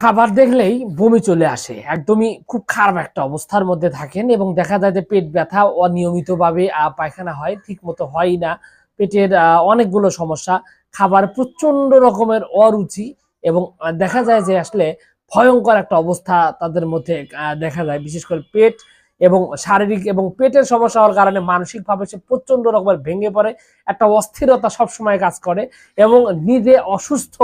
খাবার দেখলেই বমি চলে আসে। একদমই খুব খারাপ একটা অবস্থার মধ্যে থাকেন এবং দেখা যায় যে পেট ব্যথা অনিয়মিতভাবে পায়খানা হয় ঠিক মতো হয় না। পেটের অনেকগুলো সমস্যা। খাবার প্রচণ্ড রকমের অরুচি এবং দেখা যায় যে আসলে ভয়ঙ্কর একটা অবস্থা তাদের মধ্যে দেখা যায়। বিশেষ করে পেট এবং শারীরিক এবং পেটের সমস্যা হওয়ার কারণে মানসিকভাবে সে প্রচণ্ড রকমের ভেঙে পড়ে। একটা অস্থিরতা সবসময় কাজ করে এবং নিজে অসুস্থ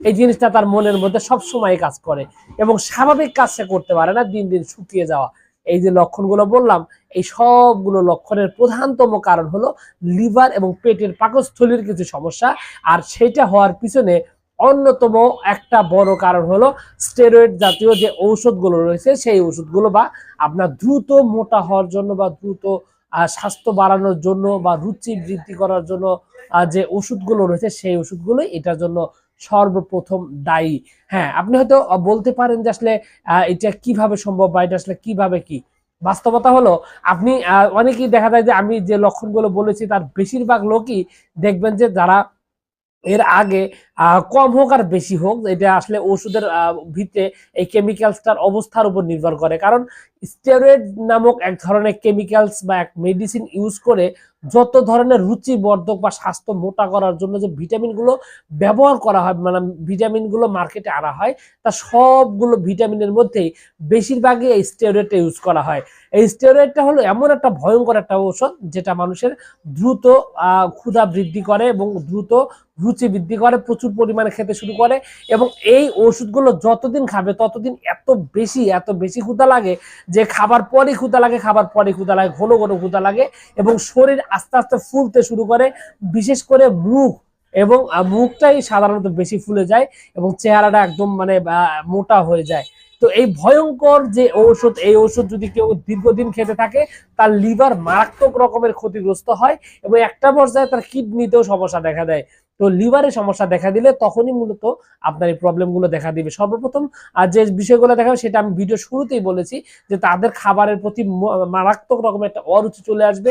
এই জিনিসটা তার মনের মধ্যে সব সময় কাজ করে এবং স্বাভাবিক কাজ সে করতে পারে না, দিন দিন শুকিয়ে যাওয়া। এই যে লক্ষণগুলো বললাম, এই সবগুলো লক্ষণের প্রধানতম কারণ হলো লিভার এবং পেটের পাকস্থলীর কিছু সমস্যা, আর সেটা হওয়ার পিছনে অন্যতম একটা বড় কারণ হলো স্টেরয়েড জাতীয় যে ঔষধগুলো রয়েছে, সেই ওষুধগুলো বা আপনার দ্রুত মোটা হওয়ার জন্য বা দ্রুত স্বাস্থ্য বাড়ানোর জন্য বা রুচি বৃদ্ধি করার জন্য যে ওষুধগুলো রয়েছে সেই ওষুধগুলো এটার জন্য সর্বপ্রথম দায়ী। হ্যাঁ আপনি হয়তো বলতে পারেন যে আসলে এটা কীভাবে সম্ভব বা এটা আসলে কীভাবে কি? বাস্তবতা হলো, আপনি অনেকেই দেখা যায় যে আমি যে লক্ষণগুলো বলেছি, তার বেশিরভাগ লোকই দেখবেন যে যারা এর আগে কম হোক আর বেশি হোক, এটা আসলে ওষুধের ভিতরে এই কেমিক্যালসটার অবস্থার উপর নির্ভর করে। কারণ স্টেরয়েড নামক এক ধরনের কেমিক্যালস বা এক মেডিসিন ইউজ করে যত ধরনের রুচিবর্ধক বা স্বাস্থ্য মোটা করার জন্য যে ভিটামিনগুলো ব্যবহার করা হয় মানে ভিটামিনগুলো মার্কেটে আনা হয়, তা সবগুলো ভিটামিনের মধ্যেই বেশিরভাগই এই স্টেরয়েডটা ইউজ করা হয়। এই স্টেরয়েডটা হলো এমন একটা ভয়ঙ্কর একটা ঔষধ, যেটা মানুষের দ্রুত ক্ষুধা বৃদ্ধি করে এবং দ্রুত রুচি বৃদ্ধি করে, প্রচুর পরিমাণে খেতে শুরু করে এবং এই ওষুধগুলো যতদিন খাবে, ততদিন এত বেশি এত বেশি ক্ষুদা লাগে যে খাবার পরে ক্ষুধা লাগে, খাবার পরে ক্ষুদা লাগে, ঘন ঘন ক্ষুধা লাগে এবং শরীর আস্তে আস্তে ফুলতে শুরু করে, বিশেষ করে মুখ এবং মুখটাই সাধারণত বেশি ফুলে যায় এবং চেহারাটা একদম মানে মোটা হয়ে যায়। তো এই ভয়ঙ্কর যে ঔষধ, এই ঔষধ যদি কেউ দীর্ঘদিন খেতে থাকে, তার লিভার মারাত্মক রকমের ক্ষতিগ্রস্ত হয় এবং একটা পর্যায়ে তার কিডনিতেও সমস্যা দেখা দেয়। তো লিভারে সমস্যা দেখা দিলে তখনই মূলত আপনার এই প্রবলেমগুলো দেখা দিবে। সর্বপ্রথম, আর যে বিষয়গুলো দেখা সেটা আমি ভিডিও শুরুতেই বলেছি যে তাদের খাবারের প্রতি মারাত্মক রকমের একটা অরুচি চলে আসবে,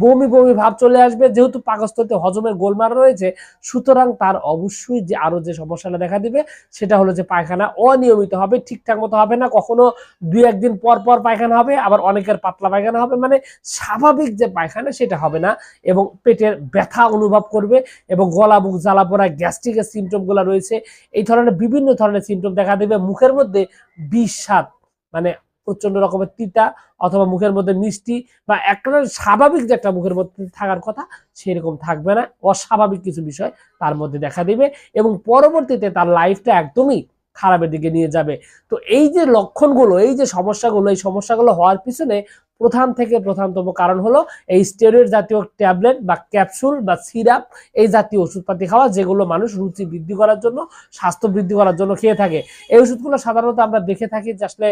বমি বমি ভাব চলে আসবে। যেহেতু পাকস্থলীতে হজমের গোলমাল রয়েছে, সুতরাং তার অবশ্যই যে আরও যে সমস্যাটা দেখা দিবে সেটা হলো যে পায়খানা অনিয়মিত হবে, ঠিকঠাক মতো হবে না, কখনো দুই একদিন পর পর পায়খানা হবে, আবার অনেকের পাতলা পায়খানা হবে। মানে স্বাভাবিক যে পায়খানা সেটা হবে না এবং পেটের ব্যথা অনুভব করবে এবং গলা বুক জ্বালা পড়া গ্যাস্ট্রিকের সিমটমগুলো রয়েছে। এই ধরনের বিভিন্ন ধরনের সিমটম দেখা দেবে। মুখের মধ্যে বিষ স্বাদ মানে প্রচণ্ড রকমের তিতা অথবা মুখের মধ্যে মিষ্টি বা একটা স্বাভাবিক যে একটা মুখের মধ্যে থাকার কথা সেরকম থাকবে না। অস্বাভাবিক কিছু বিষয় তার মধ্যে দেখা দেবে এবং পরবর্তীতে তার লাইফটা একদমই খারাপের দিকে নিয়ে যাবে। তো এই যে লক্ষণগুলো, এই যে সমস্যাগুলো, এই সমস্যাগুলো হওয়ার পিছনে প্রধান থেকে প্রধানতম কারণ হলো এই স্টেরয়েড জাতীয় ট্যাবলেট বা ক্যাপসুল বা সিরাপ এই জাতীয় ওষুধপাতি খাওয়া যেগুলো মানুষ রুচি বৃদ্ধি করার জন্য, স্বাস্থ্য বৃদ্ধি করার জন্য খেয়ে থাকে। এই ওষুধগুলো সাধারণত আমরা দেখে থাকি যে আসলে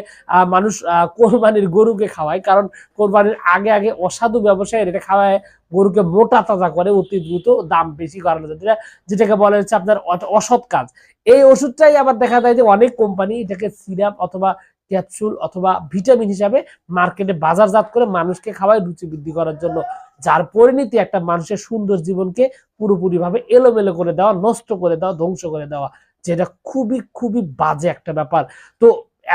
মানুষ কোরবানির গরুকে খাওয়ায়। কারণ কোরবানির আগে আগে অসাধু ব্যবসায়ীর এটা খাওয়ায় গরুকে মোটা তাজা করে অতি দ্রুত দাম বেশি করানো যায়। যেটা যেটাকে বলা হচ্ছে আপনার অসৎ কাজ। এই ওষুধটাই আবার দেখা যায় যে অনেক কোম্পানি এটাকে সিরাপ অথবা ক্যাপসুল অথবা ভিটামিন হিসাবে মার্কেটে বাজারজাত করে মানুষকে খাওয়ায় রুচি বৃদ্ধি করার জন্য। যার পরিণতি একটা মানুষের সুন্দর জীবনকে পুরোপুরি ভাবে এলোমেলো করে দেওয়া, নষ্ট করে দেওয়া, ধ্বংস করে দেওয়া, যেটা খুবই খুবই বাজে একটা ব্যাপার। তো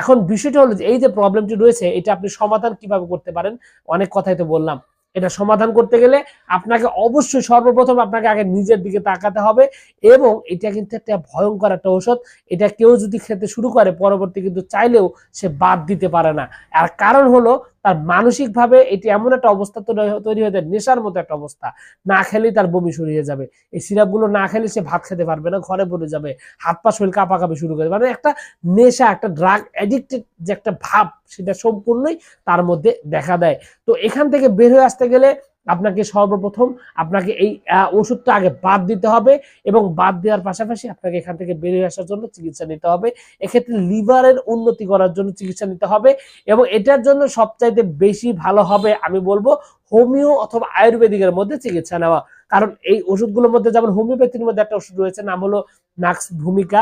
এখন বিষয়টা হলো যে এই যে প্রবলেমটি রয়েছে, এটা আপনি সমাধান কীভাবে করতে পারেন? অনেক কথাই তো বললাম। এটা সমাধান করতে গেলে আপনাকে অবশ্যই সর্বপ্রথম আপনাকে আগে নিজের দিকে তাকাতে হবে এবং এটা কিন্তু একটা ভয়ঙ্কর একটা ঔষধ। এটা কেউ যদি খেতে শুরু করে, পরবর্তী কিন্তু চাইলেও সে বাদ দিতে পারে না। আর কারণ হলো তার মানসিকভাবে এটি এমন একটা অবস্থা তৈরি- হয়ে যায়, নেশার মতো একটা অবস্থা। না খেলেই তার বমি শুরু হয়ে যাবে। এই সিরাপগুলো না খেলে সে ভাত খেতে পারবে না, ঘরে পড়ে যাবে, হাত পা শরীর কাঁপাকাঁপি শুরু করে মানে একটা নেশা, একটা ড্রাগ অ্যাডিক্টেড যে একটা ভাব, সেটা সম্পূর্ণই তার মধ্যে দেখা দেয়। তো এখান থেকে বের হয়ে আসতে গেলে আপনাকে সর্বপ্রথম আপনাকে এই ওষুধটা আগে বাদ দিতে হবে এবং বাদ দেওয়ার পাশাপাশি আপনাকে এখান থেকে বেরিয়ে আসার জন্য চিকিৎসা নিতে হবে। এক্ষেত্রে লিভারের উন্নতি করার জন্য চিকিৎসা নিতে হবে এবং এটার জন্য সবচাইতে বেশি ভালো হবে আমি বলব হোমিও অথবা আয়ুর্বেদিকের মধ্যে চিকিৎসা নেওয়া। কারণ এই ওষুধগুলোর মধ্যে যেমন হোমিওপ্যাথির মধ্যে একটা ওষুধ রয়েছে, নাম হলো নাক্স ভূমিকা।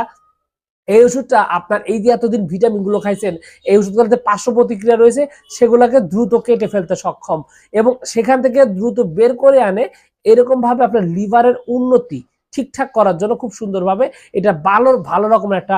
এই ওষুধটা আপনার এই যে এতদিন ভিটামিনগুলো খাইছেন, এই ওষুধগুলোতে পার্শ্ব প্রতিক্রিয়া রয়েছে, সেগুলোকে দ্রুত কেটে ফেলতে সক্ষম এবং সেখান থেকে দ্রুত বের করে আনে এরকম ভাবে আপনার লিভারের উন্নতি ঠিকঠাক করার জন্য খুব সুন্দরভাবে এটা ভালো ভালো রকমের একটা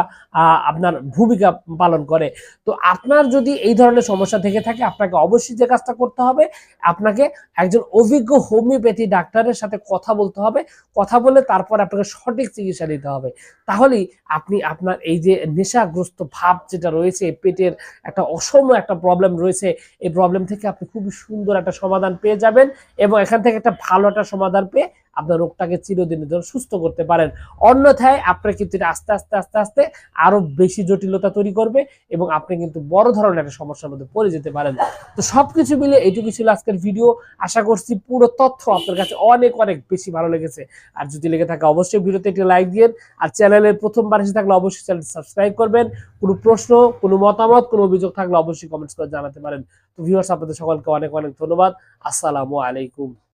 আপনার ভূমিকা পালন করে। তো আপনার যদি এই ধরনের সমস্যা থেকে থাকে, আপনাকে অবশ্যই যে কাজটা করতে হবে, আপনাকে একজন অভিজ্ঞ হোমিওপ্যাথি ডাক্তারের সাথে কথা বলতে হবে, কথা বলে তারপর আপনাকে সঠিক চিকিৎসা দিতে হবে। তাহলেই আপনি আপনার এই যে নেশাগ্রস্ত ভাব যেটা রয়েছে, পেটের একটা অসম একটা প্রবলেম রয়েছে, এই প্রবলেম থেকে আপনি খুবই সুন্দর একটা সমাধান পেয়ে যাবেন এবং এখান থেকে একটা ভালো একটা সমাধান পেয়ে আপনার রোগটাকে চিরদিনের জন্য সুস্থ করতে পারেন। অন্যথায় আপনার কিন্তু এটা আস্তে আস্তে আস্তে আস্তে আরও বেশি জটিলতা তৈরি করবে এবং আপনি কিন্তু বড় ধরনের একটা সমস্যার মধ্যে পড়ে যেতে পারেন। তো সবকিছু মিলে এইটুকু ছিল আজকের ভিডিও আশা করছি পুরো তথ্য আপনার কাছে অনেক অনেক বেশি ভালো লেগেছে। আর যদি লেগে থাকে অবশ্যই ভিডিওতে একটি লাইক দিন আর চ্যানেলের প্রথমবার এসে থাকলে অবশ্যই চ্যানেলটি সাবস্ক্রাইব করবেন। কোনো প্রশ্ন, কোনো মতামত, কোনো অভিযোগ থাকলে অবশ্যই কমেন্টস করে জানাতে পারেন। তো ভিউয়ার্স আপনাদের সকলকে অনেক অনেক ধন্যবাদ। আসসালামু আলাইকুম।